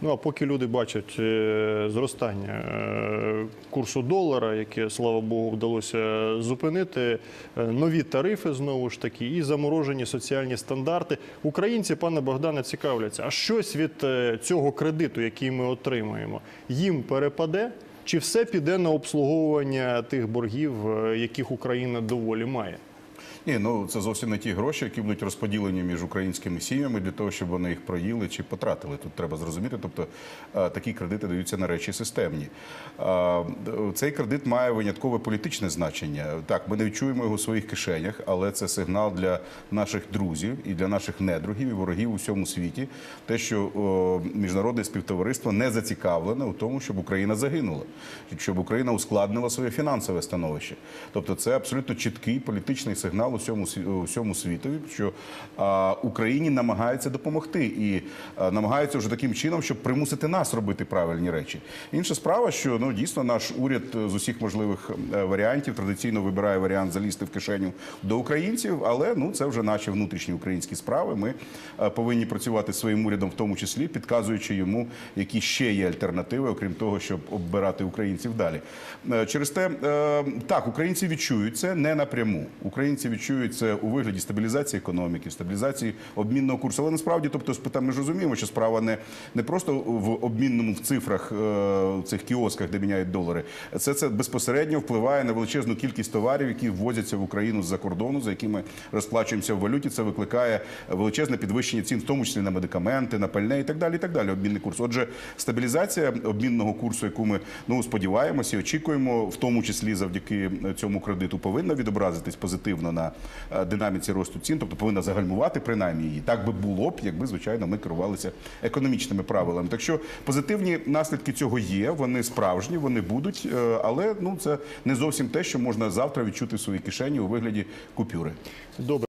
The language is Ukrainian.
Ну а поки люди бачать е, зростання е, курсу долара, яке слава Богу вдалося зупинити, е, нові тарифи знову ж таки, і заморожені соціальні стандарти. Українці, пане Богдане, цікавляться, а щось від цього кредиту, який ми отримаємо, їм перепаде? Чи все піде на обслуговування тих боргів, яких Україна доволі має? Ні, ну це зовсім не ті гроші, які будуть розподілені між українськими сім'ями для того, щоб вони їх проїли чи потратили. Тут треба зрозуміти. Тобто е, такі кредити даються на речі системні. Е, Цей кредит має виняткове політичне значення. Так, ми не відчуємо його у своїх кишенях, але це сигнал для наших друзів і для наших недругів і ворогів у всьому світі. Те, що міжнародне співтовариство не зацікавлене у тому, щоб Україна загинула, щоб Україна ускладнила своє фінансове становище. Тобто, це абсолютно чіткий політичний сигнал усьому сві- усьому світові, що а, Україні намагаються допомогти і а, намагаються вже таким чином, щоб примусити нас робити правильні речі. Інша справа, що ну дійсно наш уряд е, з усіх можливих е, варіантів традиційно вибирає варіант залізти в кишеню до українців, але ну це вже наші внутрішні українські справи. Ми е, повинні працювати своїм урядом, в тому числі підказуючи йому, які ще є альтернативи, окрім того, щоб оббирати українців далі. Через те так, українці відчують це не напряму. Українці відчують це у вигляді стабілізації економіки, стабілізації обмінного курсу. Але насправді, тобто, спита- ми ж розуміємо, що справа не, не просто в обмінному в цифрах е, цих кіосках, де міняють долари. Це це безпосередньо впливає на величезну кількість товарів, які ввозяться в Україну з-за кордону, за якими розплачуємося в валюті. Це викликає величезне підвищення цін, в тому числі на медикаменти, на пальне і так далі. І так далі. Обмінний курс. Отже, стабілізація обмінного курсу, яку ми ну сподіваємося і очікуємо, в тому числі завдяки цьому кредиту, повинна відобразитись позитивно на е, динаміці росту цін, тобто повинна загальмувати принаймні її. Так би було б, якби звичайно ми керувалися економічними правилами. Так що позитивні наслідки цього є, вони справжні, вони будуть, е, але ну це не зовсім те, що можна завтра відчути в своїй кишені у вигляді купюри. Добре.